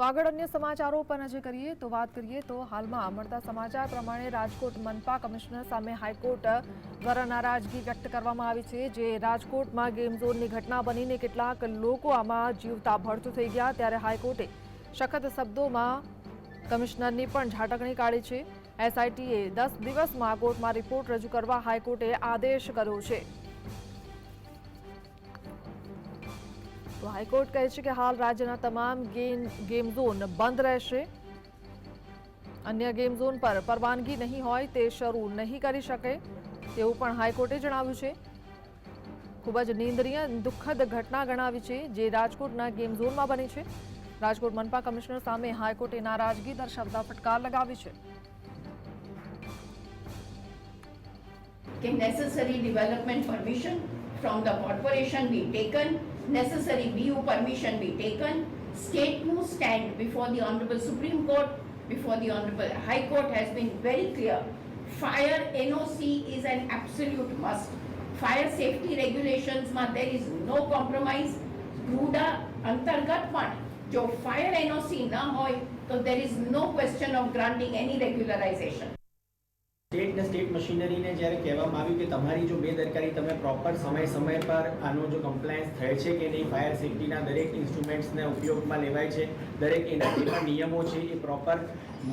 તો આગળ અન્ય સમાચારો પર નજર કરીએ તો વાત કરીએ તો હાલમાં મળતા સમાચાર પ્રમાણે રાજકોટ મનપા કમિશનર સામે હાઈકોર્ટ દ્વારા નારાજગી વ્યક્ત કરવામાં આવી છે, જે રાજકોટમાં ગેમ ઝોનની ઘટના બનીને કેટલાક લોકો આમાં જીવતા ભડતું થઈ ગયા, ત્યારે હાઈકોર્ટે સખત શબ્દોમાં કમિશનરની પણ ઝાટકણી કાઢી છે. એસઆઈટીએ દસ દિવસમાં કોર્ટમાં રિપોર્ટ રજૂ કરવા હાઈકોર્ટે આદેશ કર્યો છે. તો હાઈકોર્ટ કહે છે કે હાલ રાજ્યના તમામ ગેમ ગેમ ઝોન બંધ રહેશે. અન્ય ગેમ ઝોન પર પરવાનગી નહીં હોય તે શરૂ નહીં કરી શકે, તેવું પણ હાઈકોર્ટે જણાવ્યું છે. ખૂબ જ નિંદનીય, દુઃખદ ઘટના ગણાવી છે જે રાજકોટના ગેમ ઝોનમાં બની છે. રાજકોટ મનપા કમિશનર સામે હાઈકોર્ટે નારાજગી દર્શાવતા ફટકાર લગાવી છે. કે necessary development permission from the corporation be taken, necessary BU permission be taken, stateનું stand before the Honorable Supreme Court, before the Honorable High Court has been very clear. Fire NOC is an absolute must. Fire safety regulations માં there is no compromise. રૂડા અંતર્ગત પણ જો fire NOC ન હોય તો there is no question of granting any regularization. State ને state મશીનરીને જ્યારે કહેવામાં આવ્યું કે તમારી જો બેદરકારી તમે પ્રોપર સમય સમય પર આનો જો કમ્પ્લાયન્સ થાય છે કે નહીં ફાયર સેફટીના દરેક ઇન્સ્ટ્રુમેન્ટ્સને ઉપયોગમાં લેવાય છે, દરેક એના નિયમો છે એ પ્રોપર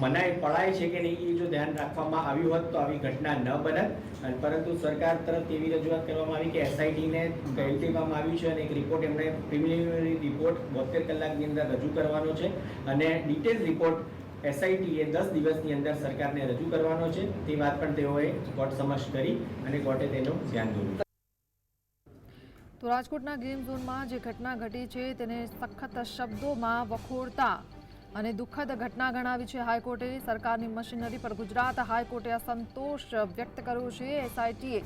મનાય, પડાય છે કે નહીં એ જો ધ્યાન રાખવામાં આવ્યું હોત તો આવી ઘટના ન બનત. પરંતુ સરકાર તરફ એવી રજૂઆત કરવામાં આવી કે એસઆઈટીને ગઈ દેવામાં આવ્યું છે અને એક રિપોર્ટ એમણે પ્રિલિમિનરી રિપોર્ટ બોતેર કલાકની અંદર રજૂ કરવાનો છે. અને ડિટેલ રિપોર્ટ એસઆઈટીએ દસ દિવસની અંદર સરકારને રજૂ કરવાનો છે. તે વાત પણ તેઓએ કોર્ટ સમક્ષ કરી અને કોર્ટે તેનું ધ્યાન દોર્યું. તો રાજકોટના ગેમ ઝોનમાં જે ઘટના ઘટી છે તેને સખત શબ્દોમાં વખોડતા અને દુઃખદ ઘટના ગણાવી છે હાઈકોર્ટે. સરકારની મશીનરી પર ગુજરાત હાઈકોર્ટે અસંતોષ વ્યક્ત કર્યો છે. એસઆઈટીએ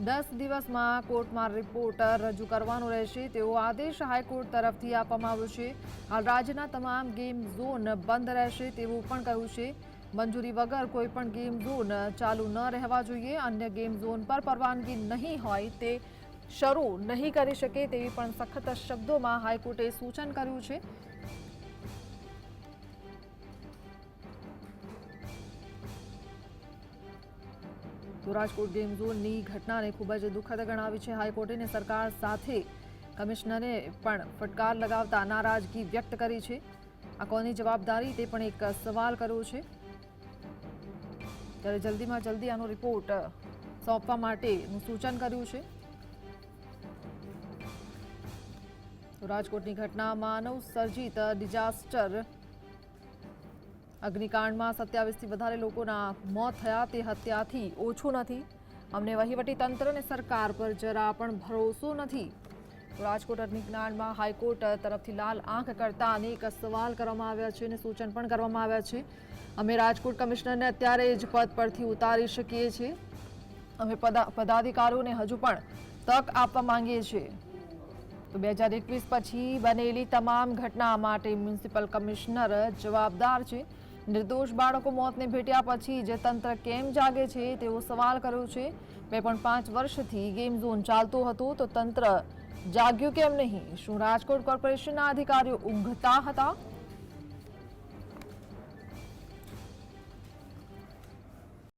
દસ દિવસમાં કોર્ટમાં રિપોર્ટ રજૂ કરવાનો રહેશે, તેવો આદેશ હાઈકોર્ટ તરફથી આપવામાં આવ્યો છે. હાલ રાજ્યના તમામ ગેમ ઝોન બંધ રહેશે તેવું પણ કહ્યું છે. મંજૂરી વગર કોઈ પણ ગેમ ઝોન ચાલુ ન રહેવા જોઈએ. અન્ય ગેમ ઝોન પર પરવાનગી નહીં હોય તે શરૂ નહીં કરી શકે તેવી પણ સખત શબ્દોમાં હાઈકોર્ટે સૂચન કર્યું છે. તો રાજકોટ ગેમ ઝોનની ઘટનાને ખૂબ જ દુઃખદ ગણાવી છે હાઈકોર્ટે અને સરકાર સાથે કમિશનરે પણ ફટકાર લગાવતા નારાજગી વ્યક્ત કરી છે. આ કોની જવાબદારી તે પણ એક સવાલ કર્યો છે. ત્યારે જલ્દીમાં જલ્દી આનો રિપોર્ટ સોંપવા માટેનું સૂચન કર્યું છે. રાજકોટની ઘટના માનવ સર્જિત ડિઝાસ્ટર અગ્નિકાંડમાં સત્યાવીસથી વધારે લોકોના મોત થયા. તે હત્યાથી ઓછું નથી. અમને વહીવટી તંત્ર અને સરકાર પર જરા પણ ભરોસો નથી. રાજકોટ અગ્નિકાંડમાં હાઈકોર્ટ તરફથી લાલ આંખ કરતા અનેક સવાલ કરવામાં આવ્યા છે અને સૂચન પણ કરવામાં આવ્યા છે. અમે રાજકોટ કમિશનરને અત્યારે જ પદ પરથી ઉતારી શકીએ છીએ. અમે પદા, પદાધિકારીઓને હજુ પણ તક આપવા માંગીએ છીએ. તો બે હજાર એકવીસ પછી બનેલી તમામ ઘટના માટે મ્યુનિસિપલ કમિશનર જવાબદાર છે. નિર્દોષ બાળકો મોતને ભેટ્યા પછી જે તંત્ર કેમ જાગે છે તેવો સવાલ કર્યો છે. બે પણ પાંચ વર્ષથી ગેમ ઝોન ચાલતો હતો તો તંત્ર જાગ્યું કેમ નહીં? શું રાજકોટ કોર્પોરેશનના અધિકારીઓ ઊંઘતા હતા?